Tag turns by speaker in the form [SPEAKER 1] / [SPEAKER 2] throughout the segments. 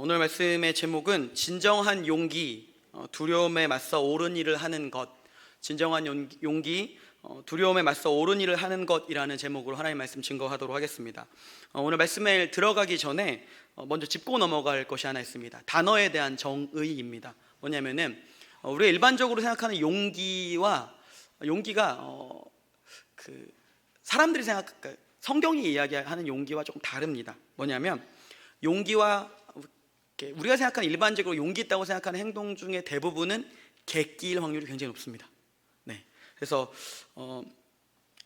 [SPEAKER 1] 오늘 말씀의 제목은 진정한 용기, 어, 두려움에 맞서 옳은 일을 하는 것. 진정한 용- 용기, 어, 두려움에 맞서 옳은 일을 하는 것이라는 제목으로 하나님 말씀 증거하도록 하겠습니다. 어, 오늘 말씀에 들어가기 전에 어, 먼저 짚고 넘어갈 것이 하나 있습니다. 단어에 대한 정의입니다. 뭐냐면은 어, 우리가 일반적으로 생각하는 용기와 용기가 어, 그 사람들이 생각 성경이 이야기하는 용기와 조금 다릅니다. 뭐냐면 용기와 우리가 생각하는 일반적으로 용기 있다고 생각하는 행동 중에 대부분은 객기일 확률이 굉장히 높습니다. 네, 그래서 어,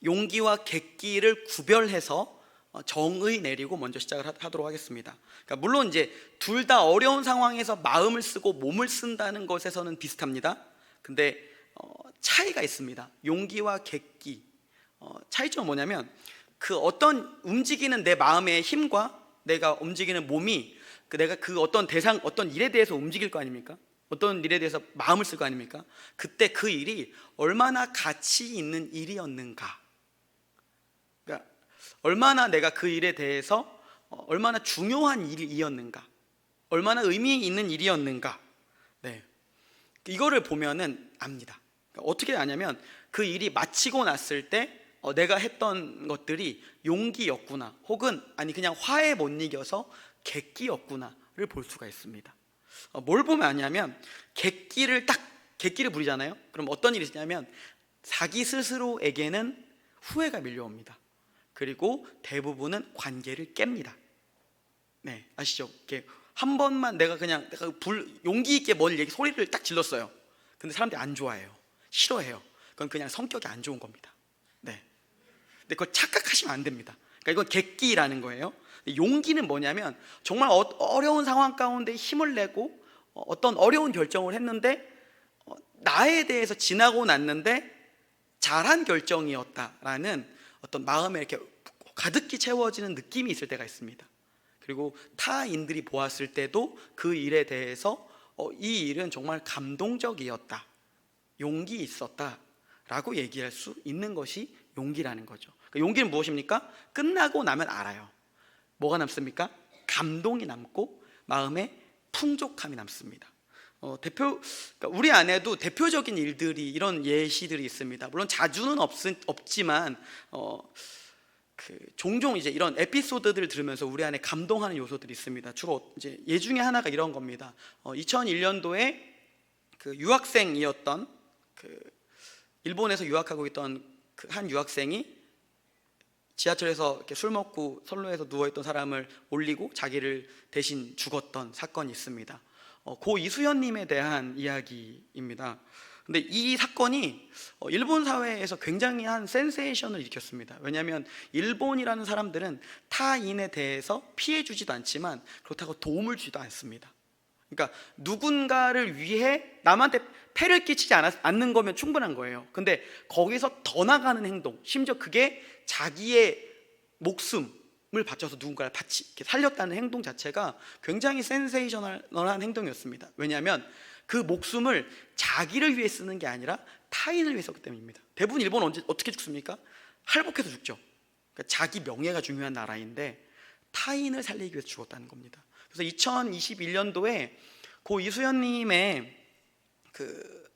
[SPEAKER 1] 용기와 객기를 구별해서 어, 정의 내리고 먼저 시작을 하- 하도록 하겠습니다. 그러니까 물론 이제 둘 다 어려운 상황에서 마음을 쓰고 몸을 쓴다는 것에서는 비슷합니다. 근데 어, 차이가 있습니다. 용기와 객기 어, 차이점은 뭐냐면 그 어떤 움직이는 내 마음의 힘과 내가 움직이는 몸이 그 내가 그 어떤 대상 어떤 일에 대해서 움직일 거 아닙니까? 어떤 일에 대해서 마음을 쓸 거 아닙니까? 그때 그 일이 얼마나 가치 있는 일이었는가? 그러니까 얼마나 내가 그 일에 대해서 어, 얼마나 중요한 일이었는가? 얼마나 의미 있는 일이었는가? 네. 이거를 보면은 압니다. 그러니까 어떻게 아냐면 그 일이 마치고 났을 때 어, 내가 했던 것들이 용기였구나, 혹은 아니 그냥 화에 못 이겨서 객기였구나를 볼 수가 있습니다. 어, 뭘 보면 아냐면 객기를 딱 객기를 부리잖아요. 그럼 어떤 일이 있냐면 자기 스스로에게는 후회가 밀려옵니다. 그리고 대부분은 관계를 깹니다. 네, 아시죠? 이렇게 한 번만 내가 그냥 내가 불 용기 있게 뭘 얘기 소리를 딱 질렀어요. 근데 사람들이 안 좋아해요. 싫어해요. 그건 그냥 성격이 안 좋은 겁니다. 네. 근데 그걸 착각하시면 안 됩니다. 그러니까 이건 객기라는 거예요. 용기는 뭐냐면 정말 어- 어려운 상황 가운데 힘을 내고 어, 어떤 어려운 결정을 했는데 어, 나에 대해서 지나고 났는데 잘한 결정이었다라는 어떤 마음에 이렇게 가득히 채워지는 느낌이 있을 때가 있습니다. 그리고 타인들이 보았을 때도 그 일에 대해서 어, 이 일은 정말 감동적이었다. 용기 있었다 라고 얘기할 수 있는 것이 용기라는 거죠. 그러니까 용기는 무엇입니까? 끝나고 나면 알아요. 뭐가 남습니까? 감동이 남고 마음에 풍족함이 남습니다. 어, 대표 그러니까 우리 안에도 대표적인 일들이 이런 예시들이 있습니다. 물론 자주는 없, 없지만 어, 그 종종 이제 이런 에피소드들을 들으면서 우리 안에 감동하는 요소들이 있습니다. 주로 이제 예 중에 하나가 이런 겁니다. 어, 2001년도에 그 유학생이었던 그 일본에서 유학하고 있던 그 한 유학생이 지하철에서 이렇게 술 먹고 선로에서 누워 있던 사람을 올리고 자기를 대신 죽었던 사건이 있습니다. 어, 고 이수연님에 대한 이야기입니다. 근데 이 사건이 어, 일본 사회에서 굉장히 한 센세이션을 일으켰습니다. 왜냐하면 일본이라는 사람들은 타인에 대해서 피해 주지도 않지만 그렇다고 도움을 주지도 않습니다. 그러니까 누군가를 위해 남한테 폐를 끼치지 않는 거면 충분한 거예요. 근데 거기서 더 나가는 행동, 심지어 그게 자기의 목숨을 바쳐서 누군가를 바치, 살렸다는 행동 자체가 굉장히 센세이셔널한 행동이었습니다. 왜냐하면 그 목숨을 자기를 위해 쓰는 게 아니라 타인을 위해 썼기 때문입니다. 대부분 일본 언제 어떻게 죽습니까? 할복해서 죽죠. 그러니까 자기 명예가 중요한 나라인데 타인을 살리기 위해서 죽었다는 겁니다. 그래서 2021년도에 고 이수연님의 그,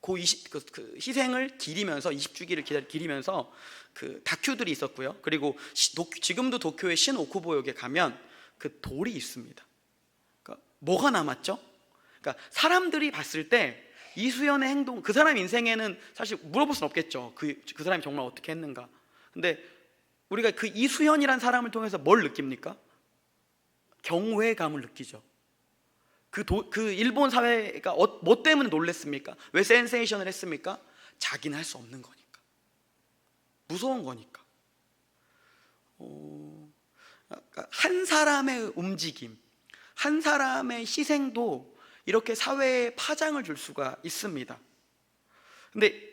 [SPEAKER 1] 고 20, 그, 그 희생을 기리면서 20주기를 기다- 기리면서 그 다큐들이 있었고요. 그리고 시- 도, 지금도 도쿄의 신오쿠보역에 가면 그 돌이 있습니다. 그러니까 뭐가 남았죠? 그러니까 사람들이 봤을 때 이수연의 행동, 그 사람 인생에는 사실 물어볼 수는 없겠죠. 그, 그 사람이 정말 어떻게 했는가. 근데 우리가 그 이수연이란 사람을 통해서 뭘 느낍니까? 경외감을 느끼죠. 그, 도, 그 일본 사회가 어, 뭐 때문에 놀랬습니까? 왜 센세이션을 했습니까? 자기는 할 수 없는 거니까. 무서운 거니까. 어, 그러니까 한 사람의 움직임, 한 사람의 희생도 이렇게 사회에 파장을 줄 수가 있습니다. 근데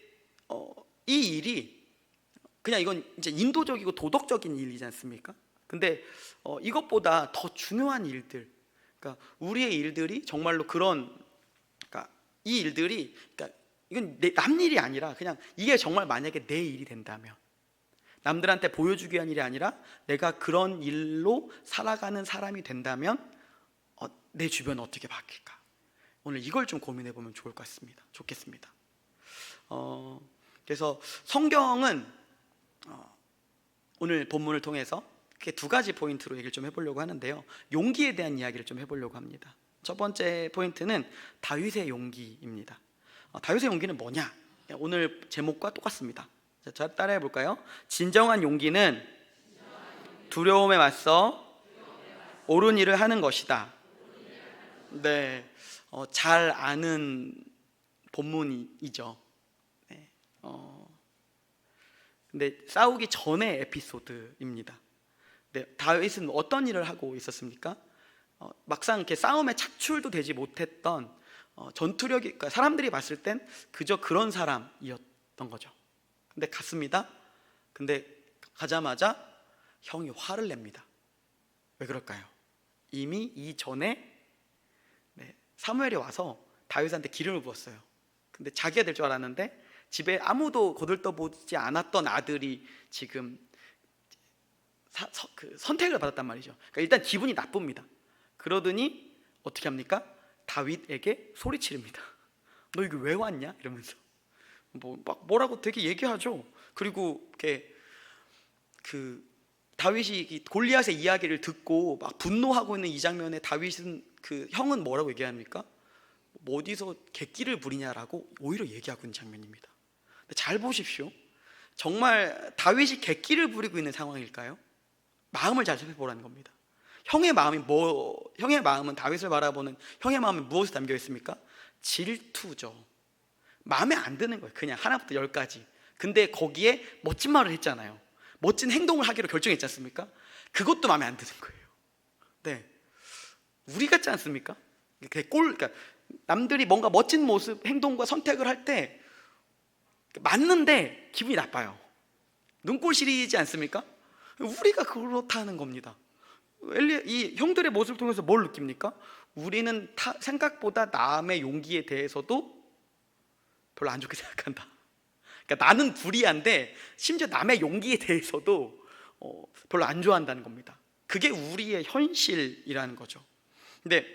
[SPEAKER 1] 어, 이 일이 그냥 이건 이제 인도적이고 도덕적인 일이지 않습니까? 근데 어, 이것보다 더 중요한 일들, 그러니까 우리의 일들이 정말로 그런, 그러니까 이 일들이, 그러니까 이건 내, 남 일이 아니라 그냥 이게 정말 만약에 내 일이 된다면 남들한테 보여주기 위한 일이 아니라 내가 그런 일로 살아가는 사람이 된다면 어, 내 주변 어떻게 바뀔까? 오늘 이걸 좀 고민해 보면 좋을 것 같습니다. 좋겠습니다. 어, 그래서 성경은 어, 오늘 본문을 통해서 크게 두 가지 포인트로 얘기를 좀 해보려고 하는데요. 용기에 대한 이야기를 좀 해보려고 합니다. 첫 번째 포인트는 다윗의 용기입니다. 어, 다윗의 용기는 뭐냐? 오늘 제목과 똑같습니다. 자, 자, 따라해 볼까요? 진정한 용기는 두려움에 맞서 옳은 일을 하는 것이다. 네, 어, 잘 아는 본문이죠. 네, 어, 근데 싸우기 전의 에피소드입니다. 네, 다윗은 어떤 일을 하고 있었습니까? 어, 막상 이렇게 싸움에 착출도 되지 못했던 어, 전투력이 그러니까 사람들이 봤을 땐 그저 그런 사람이었던 거죠. 근데 갔습니다. 근데 가자마자 형이 화를 냅니다. 왜 그럴까요? 이미 이전에 네, 사무엘이 와서 다윗한테 기름을 부었어요. 근데 자기가 될 줄 알았는데 집에 아무도 거들떠보지 않았던 아들이 지금 사- 서- 그 선택을 받았단 말이죠. 그러니까 일단 기분이 나쁩니다. 그러더니 어떻게 합니까? 다윗에게 소리치릅니다. 너 여기 왜 왔냐? 이러면서 뭐 막 뭐라고 되게 얘기하죠. 그리고 이렇게 그 다윗이 이 골리앗의 이야기를 듣고 막 분노하고 있는 이 장면에 다윗은 그 형은 뭐라고 얘기합니까? 뭐 어디서 객기를 부리냐라고 오히려 얘기하고 있는 장면입니다. 잘 보십시오. 정말 다윗이 객기를 부리고 있는 상황일까요? 마음을 잘 살펴보라는 겁니다. 형의 마음이 뭐 형의 마음은 다윗을 바라보는 형의 마음이 무엇에 담겨 있습니까? 질투죠. 마음에 안 드는 거예요. 그냥 하나부터 열까지. 근데 거기에 멋진 말을 했잖아요. 멋진 행동을 하기로 결정했지 않습니까? 그것도 마음에 안 드는 거예요. 네. 우리 같지 않습니까? 그 꼴, 그러니까 남들이 뭔가 멋진 모습, 행동과 선택을 할 때 맞는데 기분이 나빠요. 눈꼴 시리지 않습니까? 우리가 그렇다는 겁니다. 이 형들의 모습을 통해서 뭘 느낍니까? 우리는 타, 생각보다 남의 용기에 대해서도 별로 안 좋게 생각한다. 그러니까 나는 불이한데 심지어 남의 용기에 대해서도 어, 별로 안 좋아한다는 겁니다. 그게 우리의 현실이라는 거죠. 근데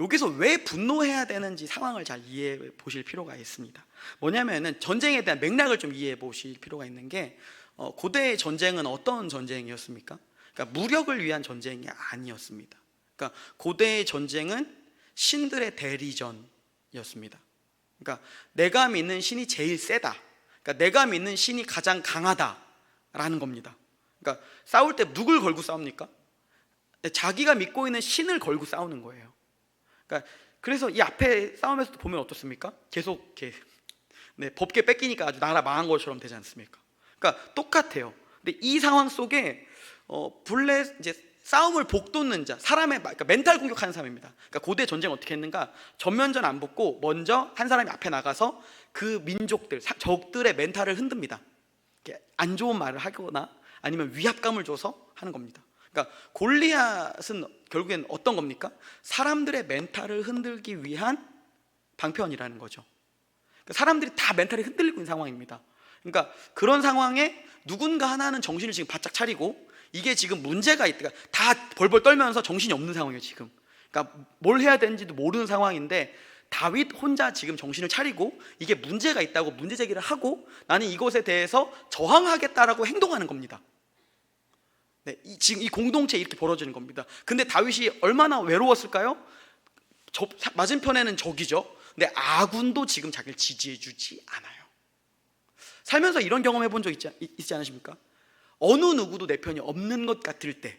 [SPEAKER 1] 여기서 왜 분노해야 되는지 상황을 잘 이해해 보실 필요가 있습니다. 뭐냐면은 전쟁에 대한 맥락을 좀 이해해 보실 필요가 있는 게 어, 고대의 전쟁은 어떤 전쟁이었습니까? 그러니까 무력을 위한 전쟁이 아니었습니다. 그러니까 고대의 전쟁은 신들의 대리전이었습니다. 그러니까 내가 믿는 신이 제일 세다. 그러니까 내가 믿는 신이 가장 강하다라는 겁니다. 그러니까 싸울 때 누굴 걸고 싸웁니까? 자기가 믿고 있는 신을 걸고 싸우는 거예요. 그러니까 그래서 이 앞에 싸움에서도 보면 어떻습니까? 계속 이렇게 네, 법계 뺏기니까 아주 나라 망한 것처럼 되지 않습니까? 그러니까 똑같아요. 근데 이 상황 속에 어, 블레 이제 싸움을 복돋는 자, 사람의 그러니까 멘탈 공격하는 사람입니다. 그러니까 고대 전쟁 어떻게 했는가? 전면전 안 붙고 먼저 한 사람이 앞에 나가서 그 민족들, 사- 적들의 멘탈을 흔듭니다. 안 좋은 말을 하거나 아니면 위압감을 줘서 하는 겁니다. 그러니까 골리앗은 결국엔 어떤 겁니까? 사람들의 멘탈을 흔들기 위한 방편이라는 거죠. 그러니까 사람들이 다 멘탈이 흔들리고 있는 상황입니다. 그러니까 그런 상황에 누군가 하나는 정신을 지금 바짝 차리고 이게 지금 문제가 있다. 그러니까 다 벌벌 떨면서 정신이 없는 상황이에요, 지금. 그러니까 뭘 해야 되는지도 모르는 상황인데 다윗 혼자 지금 정신을 차리고 이게 문제가 있다고 문제 제기를 하고 나는 이것에 대해서 저항하겠다라고 행동하는 겁니다. 네, 이, 지금 이 공동체 이렇게 벌어지는 겁니다. 근데 다윗이 얼마나 외로웠을까요? 저, 사- 맞은편에는 적이죠. 근데 아군도 지금 자기를 지지해주지 않아요. 살면서 이런 경험 해본 적 있지, 있- 있지 않으십니까? 어느 누구도 내 편이 없는 것 같을 때,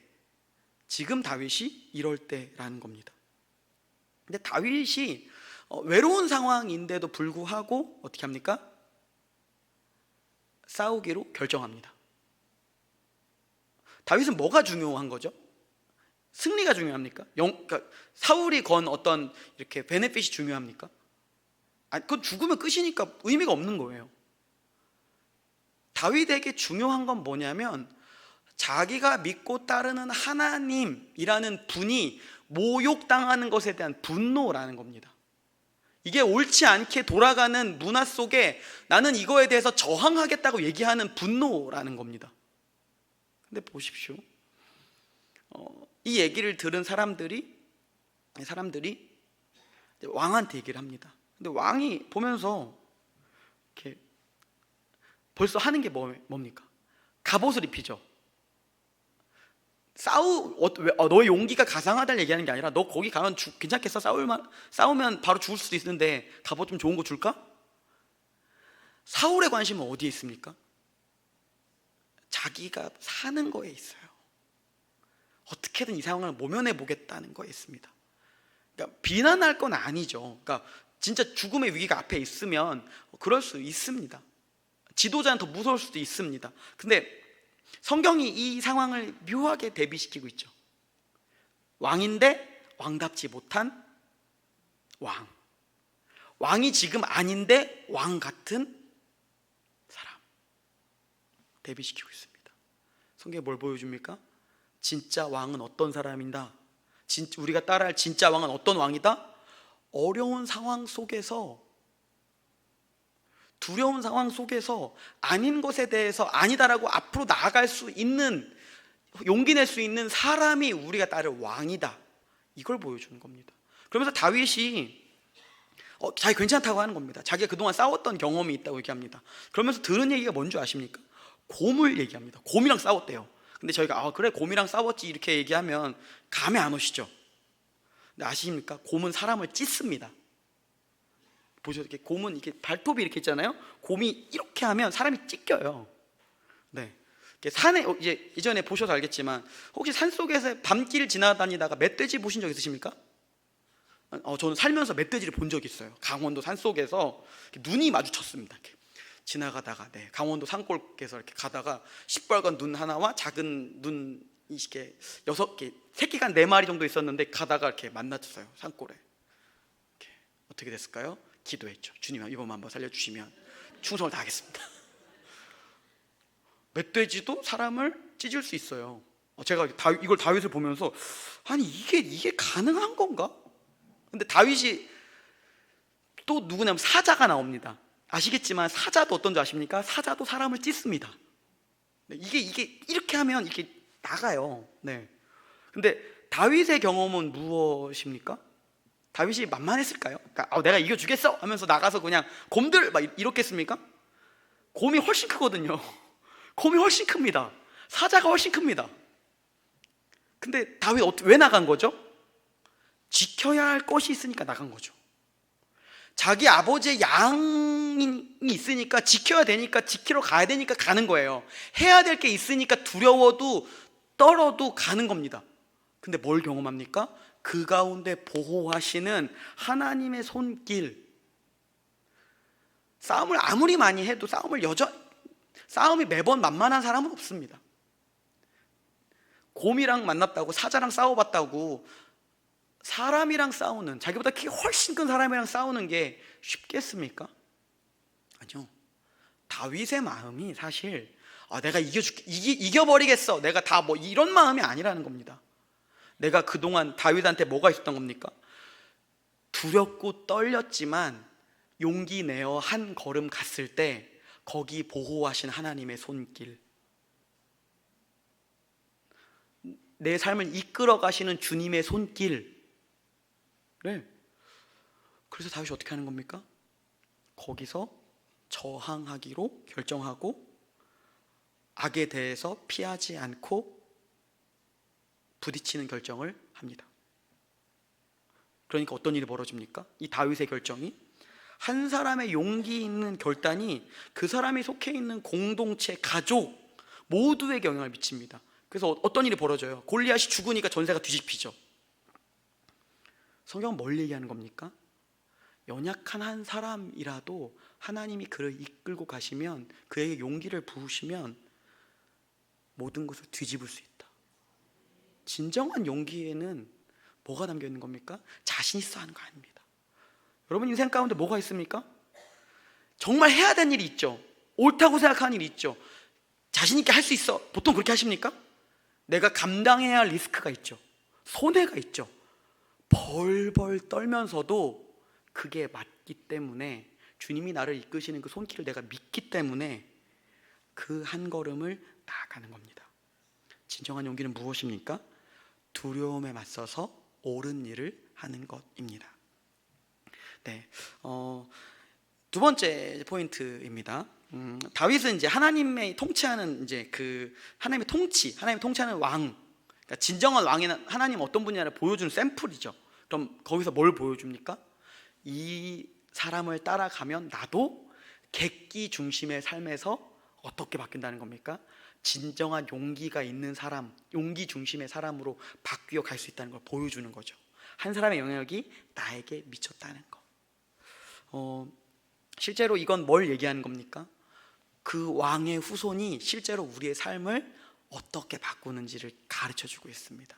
[SPEAKER 1] 지금 다윗이 이럴 때라는 겁니다. 근데 다윗이 어, 외로운 상황인데도 불구하고 어떻게 합니까? 싸우기로 결정합니다. 다윗은 뭐가 중요한 거죠? 승리가 중요합니까? 영, 그러니까 사울이 건 어떤 이렇게 베네핏이 중요합니까? 아니, 그건 죽으면 끝이니까 의미가 없는 거예요. 다윗에게 중요한 건 뭐냐면 자기가 믿고 따르는 하나님이라는 분이 모욕당하는 것에 대한 분노라는 겁니다. 이게 옳지 않게 돌아가는 문화 속에 나는 이거에 대해서 저항하겠다고 얘기하는 분노라는 겁니다. 근데 보십시오. 어, 이 얘기를 들은 사람들이 사람들이 왕한테 얘기를 합니다. 근데 왕이 보면서 이렇게 벌써 하는 게 뭐, 뭡니까? 갑옷을 입히죠. 싸우 어, 왜, 어, 너의 용기가 가상하다를 얘기하는 게 아니라 너 거기 가면 죽, 괜찮겠어? 싸울만 싸우면 바로 죽을 수도 있는데 갑옷 좀 좋은 거 줄까? 사울의 관심은 어디에 있습니까? 자기가 사는 거에 있어요. 어떻게든 이 상황을 모면해 보겠다는 거에 있습니다. 그러니까 비난할 건 아니죠. 그러니까 진짜 죽음의 위기가 앞에 있으면 그럴 수 있습니다. 지도자는 더 무서울 수도 있습니다. 근데 성경이 이 상황을 묘하게 대비시키고 있죠. 왕인데 왕답지 못한 왕. 왕이 지금 아닌데 왕 같은 사람. 대비시키고 있습니다. 성경에 뭘 보여줍니까? 진짜 왕은 어떤 사람인가? 진, 우리가 따라할 진짜 왕은 어떤 왕이다? 어려운 상황 속에서 두려운 상황 속에서 아닌 것에 대해서 아니다라고 앞으로 나아갈 수 있는 용기 낼 수 있는 사람이 우리가 따를 왕이다. 이걸 보여주는 겁니다. 그러면서 다윗이 어, 자기 괜찮다고 하는 겁니다. 자기가 그동안 싸웠던 경험이 있다고 얘기합니다. 그러면서 들은 얘기가 뭔줄 아십니까? 곰을 얘기합니다. 곰이랑 싸웠대요. 근데 저희가 아 그래 곰이랑 싸웠지 이렇게 얘기하면 감이 안 오시죠? 근데 아십니까? 곰은 사람을 찢습니다. 보셔서 이렇게 곰은 이렇게 발톱이 이렇게 있잖아요. 곰이 이렇게 하면 사람이 찢겨요. 네. 산에 어, 이제 이전에 보셔서 알겠지만 혹시 산 속에서 밤길 지나다니다가 멧돼지 보신 적 있으십니까? 어, 저는 살면서 멧돼지를 본 적이 있어요. 강원도 산 속에서 눈이 마주쳤습니다. 이렇게 지나가다가 네, 강원도 산골에서 이렇게 가다가 시뻘건 눈 하나와 작은 눈 이렇게 여섯 개, 새끼가 네 마리 정도 있었는데 가다가 이렇게 만났어요 산골에. 이렇게 어떻게 됐을까요? 기도했죠. 주님 이번만 한번 살려주시면 충성을 다하겠습니다. 멧돼지도 사람을 찢을 수 있어요. 어, 제가 다, 이걸 다윗을 보면서 아니 이게 이게 가능한 건가? 근데 다윗이 또 누구냐면 사자가 나옵니다. 아시겠지만 사자도 어떤지 아십니까? 사자도 사람을 찢습니다. 네, 이게 이게 이렇게 하면 이렇게 나가요. 네. 근데 다윗의 경험은 무엇입니까? 다윗이 만만했을까요? 그러니까 아, 내가 이겨주겠어 하면서 나가서 그냥 곰들 막 이렇겠습니까? 곰이 훨씬 크거든요. 곰이 훨씬 큽니다. 사자가 훨씬 큽니다. 근데 다윗 왜 나간 거죠? 지켜야 할 것이 있으니까 나간 거죠. 자기 아버지의 양이 있으니까 지켜야 되니까 지키러 가야 되니까 가는 거예요. 해야 될 게 있으니까 두려워도 떨어도 가는 겁니다. 근데 뭘 경험합니까? 그 가운데 보호하시는 하나님의 손길. 싸움을 아무리 많이 해도 싸움을 여전 싸움이 매번 만만한 사람은 없습니다. 곰이랑 만났다고 사자랑 싸워봤다고 사람이랑 싸우는 자기보다 키 훨씬 큰 사람이랑 싸우는 게 쉽겠습니까? 아니요. 다윗의 마음이 사실 아, 내가 이겨줄게 이기, 이겨버리겠어. 내가 다 뭐 이런 마음이 아니라는 겁니다. 내가 그동안 다윗한테 뭐가 있었던 겁니까? 두렵고 떨렸지만 용기 내어 한 걸음 갔을 때 거기 보호하신 하나님의 손길 내 삶을 이끌어 가시는 주님의 손길 네. 그래서 다윗이 어떻게 하는 겁니까? 거기서 저항하기로 결정하고 악에 대해서 피하지 않고 부딪히는 결정을 합니다. 그러니까 어떤 일이 벌어집니까? 이 다윗의 결정이 한 사람의 용기 있는 결단이 그 사람이 속해 있는 공동체, 가족 모두에게 영향을 미칩니다. 그래서 어떤 일이 벌어져요? 골리앗이 죽으니까 전세가 뒤집히죠. 성경은 뭘 얘기하는 겁니까? 연약한 한 사람이라도 하나님이 그를 이끌고 가시면 그에게 용기를 부으시면 모든 것을 뒤집을 수 있다. 진정한 용기에는 뭐가 담겨 있는 겁니까? 자신 있어 하는 거 아닙니다. 여러분 인생 가운데 뭐가 있습니까? 정말 해야 되는 일이 있죠. 옳다고 생각하는 일이 있죠. 자신 있게 할 수 있어. 보통 그렇게 하십니까? 내가 감당해야 할 리스크가 있죠. 손해가 있죠. 벌벌 떨면서도 그게 맞기 때문에 주님이 나를 이끄시는 그 손길을 내가 믿기 때문에 그 한 걸음을 나아가는 겁니다. 진정한 용기는 무엇입니까? 두려움에 맞서서 옳은 일을 하는 것입니다. 네, 어, 두 번째 포인트입니다. 음, 다윗은 이제 하나님의 통치하는 이제 그 하나님의 통치, 하나님의 통치하는 왕, 그러니까 진정한 왕이는 하나님 어떤 분이냐를 보여주는 샘플이죠. 그럼 거기서 뭘 보여줍니까? 이 사람을 따라가면 나도 객기 중심의 삶에서 어떻게 바뀐다는 겁니까? 진정한 용기가 있는 사람, 용기 중심의 사람으로 바뀌어 갈 수 있다는 걸 보여주는 거죠. 한 사람의 영향력이 나에게 미쳤다는 거. 어, 실제로 이건 뭘 얘기하는 겁니까? 그 왕의 후손이 실제로 우리의 삶을 어떻게 바꾸는지를 가르쳐 주고 있습니다.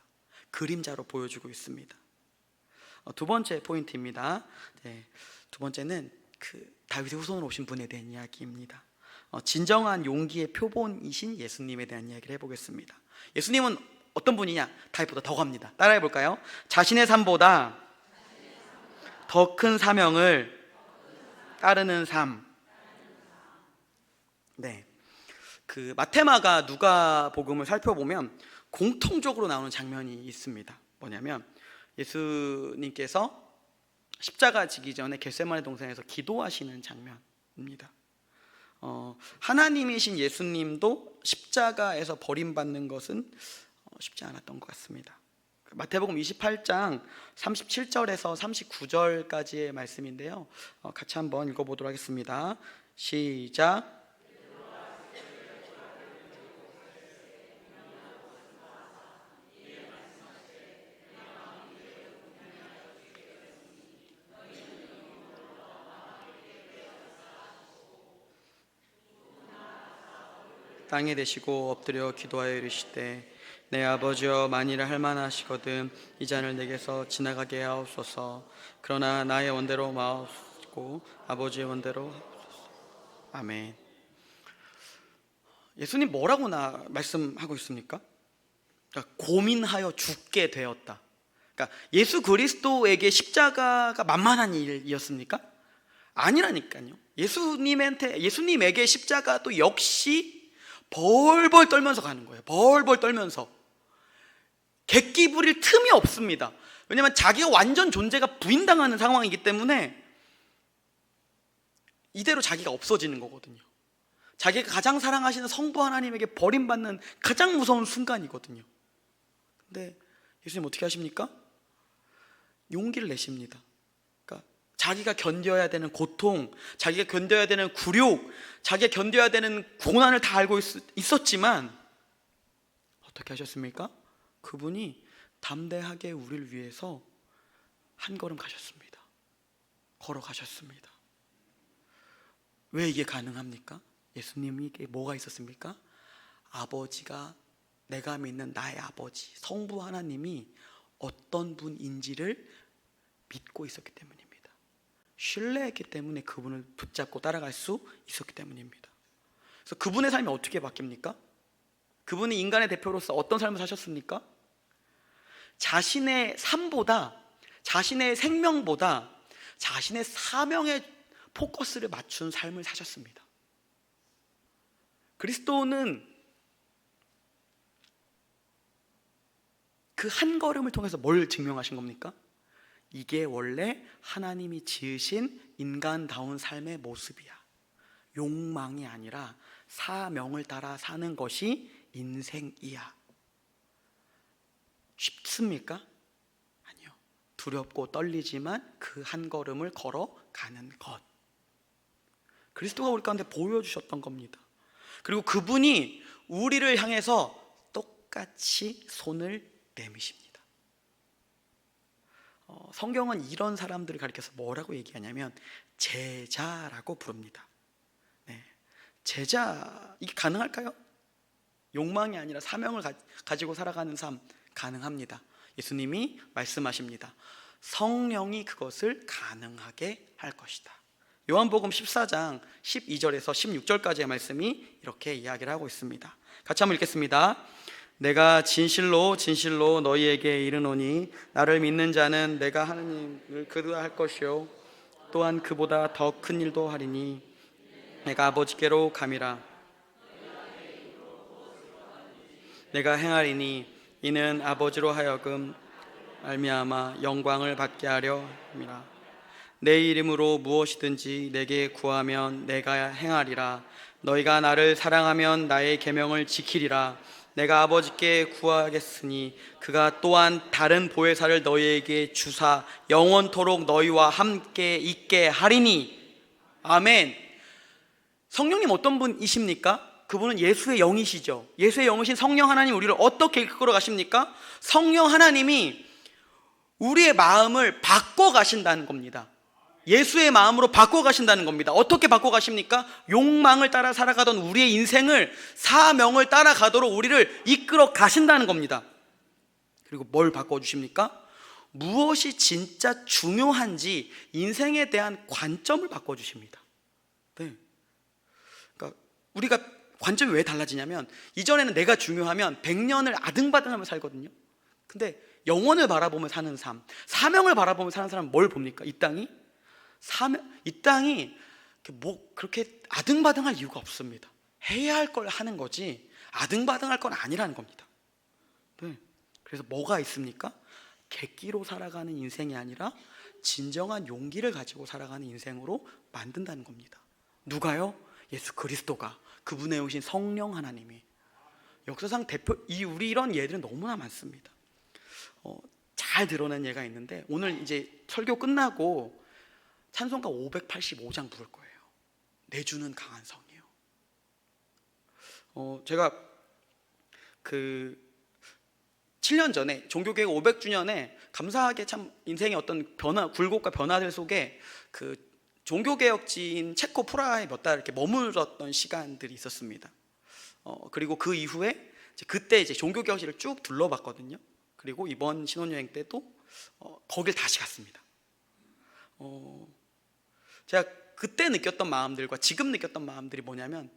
[SPEAKER 1] 그림자로 보여주고 있습니다. 어, 두 번째 포인트입니다. 네, 두 번째는 그 다윗의 후손으로 오신 분에 대한 이야기입니다. 어, 진정한 용기의 표본이신 예수님에 대한 이야기를 해보겠습니다. 예수님은 어떤 분이냐? 다윗보다 더 갑니다. 따라해 볼까요? 자신의 삶보다 더 큰 사명을 따르는 삶. 네. 그 마테마가 누가 복음을 살펴보면 공통적으로 나오는 장면이 있습니다. 뭐냐면 예수님께서 십자가 지기 전에 겟세마네 동산에서 기도하시는 장면입니다. 어, 하나님이신 예수님도 십자가에서 버림받는 것은 어, 쉽지 않았던 것 같습니다. 마태복음 28장 37절에서 39절까지의 말씀인데요. 어, 같이 한번 읽어보도록 하겠습니다. 시작. 땅에 대시고 엎드려 기도하여 이르시되 내 아버지여 만일을 할만하시거든 이 잔을 내게서 지나가게 하옵소서. 그러나 나의 원대로 마옵고 아버지의 원대로 하옵소서. 아멘. 예수님 뭐라고 나 말씀하고 있습니까? 그러니까 고민하여 죽게 되었다. 그러니까 예수 그리스도에게 십자가가 만만한 일이었습니까? 아니라니까요. 예수님한테 예수님에게 십자가도 역시 벌벌 떨면서 가는 거예요. 벌벌 떨면서. 객기 부릴 틈이 없습니다. 왜냐하면 자기가 완전 존재가 부인당하는 상황이기 때문에 이대로 자기가 없어지는 거거든요. 자기가 가장 사랑하시는 성부 하나님에게 버림받는 가장 무서운 순간이거든요. 근데 예수님 어떻게 하십니까? 용기를 내십니다. 자기가 견뎌야 되는 고통, 자기가 견뎌야 되는 굴욕, 자기가 견뎌야 되는 고난을 다 알고 있, 었지만 어떻게 하셨습니까? 그분이 담대하게 우리를 위해서 한 걸음 가셨습니다. 걸어가셨습니다. 왜 이게 가능합니까? 예수님에게 뭐가 있었습니까? 아버지가 내가 믿는 나의 아버지, 성부 하나님이 어떤 분인지를 믿고 있었기 때문입니다. 신뢰했기 때문에 그분을 붙잡고 따라갈 수 있었기 때문입니다. 그래서 그분의 삶이 어떻게 바뀝니까? 그분이 인간의 대표로서 어떤 삶을 사셨습니까? 자신의 삶보다 자신의 생명보다 자신의 사명에 포커스를 맞춘 삶을 사셨습니다. 그리스도는 그 한 걸음을 통해서 뭘 증명하신 겁니까? 이게 원래 하나님이 지으신 인간다운 삶의 모습이야. 욕망이 아니라 사명을 따라 사는 것이 인생이야. 쉽습니까? 아니요. 두렵고 떨리지만 그 한 걸음을 걸어가는 것. 그리스도가 우리 가운데 보여주셨던 겁니다. 그리고 그분이 우리를 향해서 똑같이 손을 내미십니다. 어, 성경은 이런 사람들을 가리켜서 뭐라고 얘기하냐면 제자라고 부릅니다. 네. 제자 이게 가능할까요? 욕망이 아니라 사명을 가, 지고 살아가는 삶 가능합니다. 예수님이 말씀하십니다. 성령이 그것을 가능하게 할 것이다. 요한복음 14장 12절에서 16절까지의 말씀이 이렇게 이야기를 하고 있습니다. 같이 한번 읽겠습니다. 내가 진실로 진실로 너희에게 이르노니 나를 믿는 자는 내가 하느님을 그도할 것이요. 또한 그보다 더 큰 일도 하리니 내가 아버지께로 감이라. 내가 행하리니 이는 아버지로 하여금 말미암아 영광을 받게 하려 함이라. 내 이름으로 무엇이든지 내게 구하면 내가 행하리라. 너희가 나를 사랑하면 나의 계명을 지키리라 내가 아버지께 구하겠으니 그가 또한 다른 보혜사를 너희에게 주사 영원토록 너희와 함께 있게 하리니 아멘 성령님 어떤 분이십니까? 그분은 예수의 영이시죠. 예수의 영이신 성령 하나님 우리를 어떻게 이끌어 가십니까? 성령 하나님이 우리의 마음을 바꿔 가신다는 겁니다. 예수의 마음으로 바꿔 가신다는 겁니다. 어떻게 바꿔 가십니까? 욕망을 따라 살아가던 우리의 인생을 사명을 따라가도록 우리를 이끌어 가신다는 겁니다. 그리고 뭘 바꿔 주십니까? 무엇이 진짜 중요한지 인생에 대한 관점을 바꿔 주십니다. 네. 그러니까 우리가 관점이 왜 달라지냐면 이전에는 내가 중요하면 100년을 아등바등하며 살거든요. 근데 영혼을 바라보며 사는 삶, 사명을 바라보며 사는 사람은 뭘 봅니까? 이 땅이 이 땅이 뭐 그렇게 아등바등할 이유가 없습니다. 해야 할 걸 하는 거지 아등바등할 건 아니라는 겁니다. 네. 그래서 뭐가 있습니까? 객기로 살아가는 인생이 아니라 진정한 용기를 가지고 살아가는 인생으로 만든다는 겁니다. 누가요? 예수 그리스도가 그분의 오신 성령 하나님이 역사상 대표 이 우리 이런 예들은 너무나 많습니다. 어, 잘 드러낸 예가 있는데 오늘 이제 설교 끝나고 찬송가 585장 부를 거예요. 내 주는 강한 성이요. 어, 제가 그 7년 전에 종교개혁 500주년에 감사하게 참 인생의 어떤 변화, 굴곡과 변화들 속에 그 종교개혁지인 체코 프라하에 몇 달 이렇게 머물렀던 시간들이 있었습니다. 어, 그리고 그 이후에 이제 그때 이제 종교개혁지를 쭉 둘러봤거든요. 그리고 이번 신혼여행 때도 어, 거길 다시 갔습니다. 어, 제가 그때 느꼈던 마음들과 지금 느꼈던 마음들이 뭐냐면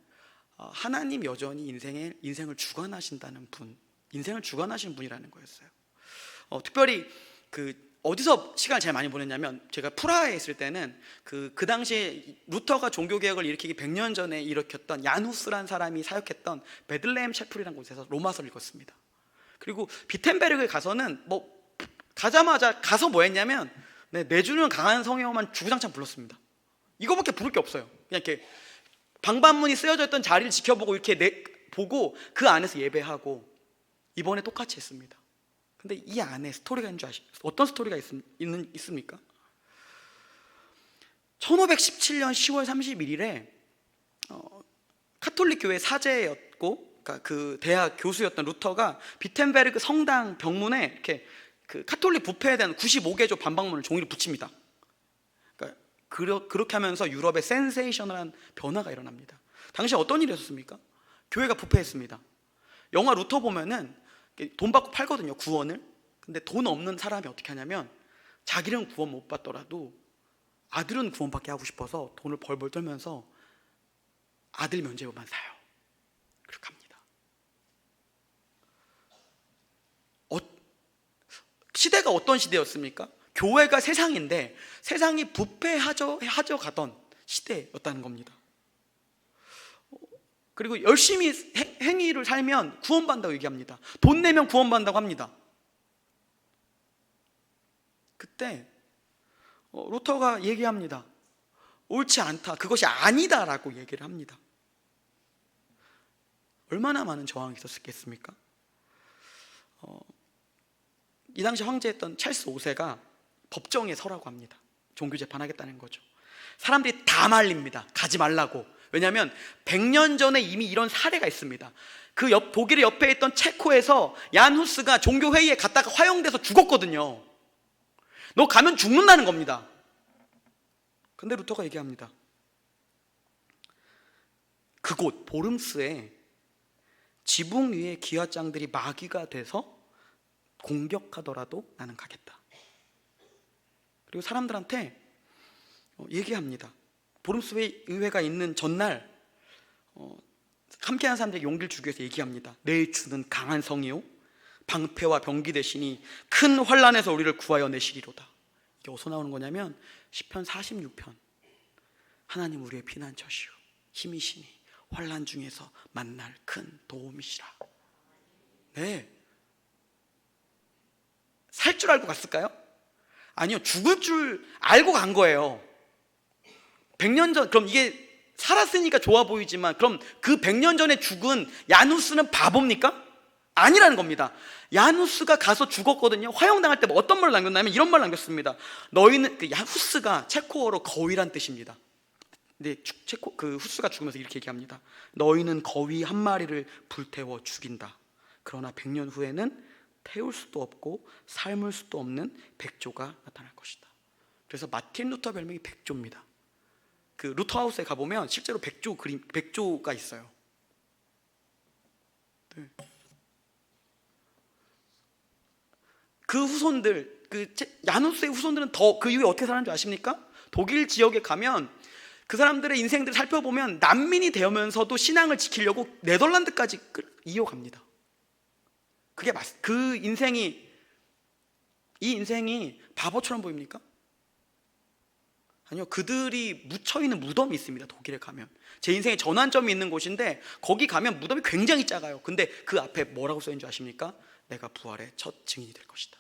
[SPEAKER 1] 어, 하나님 여전히 인생에 인생을 주관하신다는 분, 인생을 주관하시는 분이라는 거였어요. 어, 특별히 그 어디서 시간을 제일 많이 보냈냐면 제가 프라하에 있을 때는 그, 그 당시에 루터가 종교개혁을 일으키기 100년 전에 일으켰던 야누스란 사람이 사역했던 베들레헴 셰플이라는 곳에서 로마서를 읽었습니다. 그리고 비텐베르크에 가서는 뭐 가자마자 가서 뭐 했냐면 네, 내주는 강한 성령만 주구장창 불렀습니다. 이거밖에 부를 게 없어요. 그냥 이렇게 방반문이 쓰여져 있던 자리를 지켜보고 이렇게 내, 보고 그 안에서 예배하고 이번에 똑같이 했습니다. 근데 이 안에 스토리가 있는 줄 아십니까? 어떤 스토리가 있, 있는, 있습니까? 1517년 10월 31일에 어, 카톨릭 교회 사제였고 그러니까 그 대학 교수였던 루터가 비텐베르크 성당 병문에 이렇게 그 카톨릭 부패에 대한 95개조 반박문을 종이로 붙입니다. 그렇게 하면서 유럽에 센세이셔널한 변화가 일어납니다. 당시 어떤 일이 있었습니까? 교회가 부패했습니다. 영화 루터 보면은 돈 받고 팔거든요 구원을 근데 돈 없는 사람이 어떻게 하냐면 자기는 구원 못 받더라도 아들은 구원받게 하고 싶어서 돈을 벌벌 떨면서 아들 면제부만 사요 그렇게 합니다 어, 시대가 어떤 시대였습니까? 교회가 세상인데 세상이 부패하져 하져 가던 시대였다는 겁니다 그리고 열심히 행위를 살면 구원받는다고 얘기합니다. 돈 내면 구원받는다고 합니다. 그때 어, 루터가 얘기합니다. 옳지 않다. 그것이 아니다라고 얘기를 합니다. 얼마나 많은 저항이 있었겠습니까? 어, 이 당시 황제였던 찰스 5세가 법정에 서라고 합니다. 종교 재판하겠다는 거죠. 사람들이 다 말립니다. 가지 말라고. 왜냐하면 100년 전에 이미 이런 사례가 있습니다. 그 옆, 독일의 옆에 있던 체코에서 얀 후스가 종교 회의에 갔다가 화형돼서 죽었거든요. 너 가면 죽는다는 겁니다. 근데 루터가 얘기합니다. 그곳 보름스에 지붕 위에 기와장들이 마귀가 돼서 공격하더라도 나는 가겠다. 그리고 사람들한테 얘기합니다. 보름스 의회가 있는 전날 어, 함께한 사람들에게 용기를 주기 위해서 얘기합니다. 내 주는 강한 성이요 방패와 병기 대신이 큰 환란에서 우리를 구하여 내시리로다. 이게 어디서 나오는 거냐면 10편 46편 하나님 우리의 피난처시오 힘이시니 환란 중에서 만날 큰 도움이시라. 네. 살쪄 줄 알고 갔을까요? 아니요. 죽을 줄 알고 간 거예요. 100년 전 그럼 이게 살았으니까 좋아 보이지만 그럼 그 100년 전에 죽은 야누스는 바보입니까? 아니라는 겁니다. 야누스가 가서 죽었거든요. 화형당할 때 어떤 말을 남겼냐면 이런 말을 남겼습니다. 너희는 그 야후스가 체코어로 거위란 뜻입니다. 근데 축- 체코 그 후스가 죽으면서 이렇게 얘기합니다. 너희는 거위 한 마리를 불태워 죽인다. 그러나 100년 후에는 태울 수도 없고 삶을 수도 없는 백조가 나타날 것이다. 그래서 마틴 루터 별명이 백조입니다. 그 루터 하우스에 가 보면 실제로 백조 그림 백조가 있어요. 네. 그 후손들 그 체- 야누스의 후손들은 더 그 이후에 어떻게 사는 줄 아십니까? 독일 지역에 가면 그 사람들의 인생들을 살펴보면 난민이 되면서도 신앙을 지키려고 네덜란드까지 끌- 이어갑니다. 그게 맞, 그 인생이 이 인생이 바보처럼 보입니까? 아니요, 그들이 묻혀 있는 무덤이 있습니다. 독일에 가면 제 인생의 전환점이 있는 곳인데 거기 가면 무덤이 굉장히 작아요. 근데 그 앞에 뭐라고 써 있는 줄 아십니까? 내가 부활의 첫 증인이 될 것이다.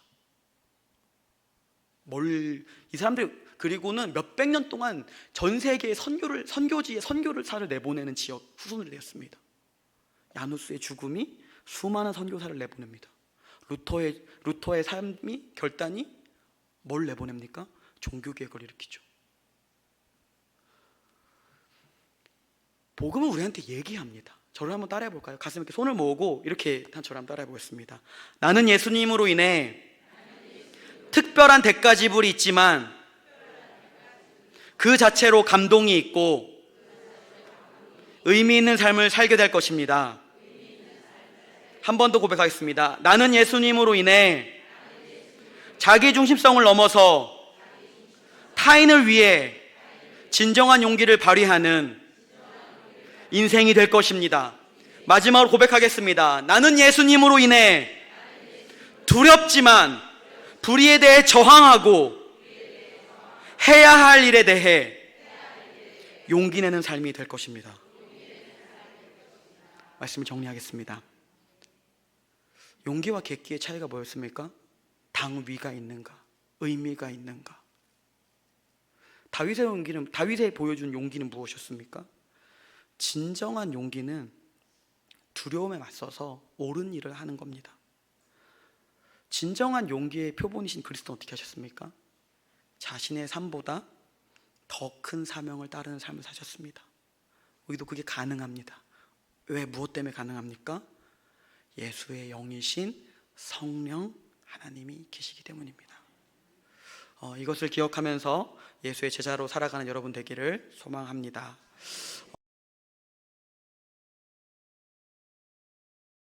[SPEAKER 1] 뭘 이 사람들 그리고는 몇백 년 동안 전 세계의 선교를 선교지에 선교를 사를 내보내는 지역 후손들이 되었습니다. 야누스의 죽음이 수많은 선교사를 내보냅니다. 루터의 루터의 삶이 결단이 뭘 내보냅니까? 종교 개혁을 일으키죠. 복음은 우리한테 얘기합니다. 저를 한번 따라해 볼까요? 가슴에 이렇게 손을 모으고 이렇게 한 저를 따라해 보겠습니다. 나는 예수님으로 인해 특별한 대가 지불이 있지만 그 자체로 감동이 있고 의미 있는 삶을 살게 될 것입니다. 한 번 더 고백하겠습니다. 나는 예수님으로 인해 자기 중심성을 넘어서 타인을 위해 진정한 용기를 발휘하는 인생이 될 것입니다. 마지막으로 고백하겠습니다. 나는 예수님으로 인해 두렵지만 불의에 대해 저항하고 해야 할 일에 대해 용기 내는 삶이 될 것입니다. 말씀을 정리하겠습니다. 용기와 객기의 차이가 뭐였습니까? 당위가 있는가? 의미가 있는가? 다윗의 용기는 다윗의 보여준 용기는 무엇이었습니까? 진정한 용기는 두려움에 맞서서 옳은 일을 하는 겁니다. 진정한 용기의 표본이신 그리스도는 어떻게 하셨습니까? 자신의 삶보다 더 큰 사명을 따르는 삶을 사셨습니다. 우리도 그게 가능합니다. 왜 무엇 때문에 가능합니까? 예수의 영이신 성령 하나님이 계시기 때문입니다. 어, 이것을 기억하면서 예수의 제자로 살아가는 여러분 되기를 소망합니다.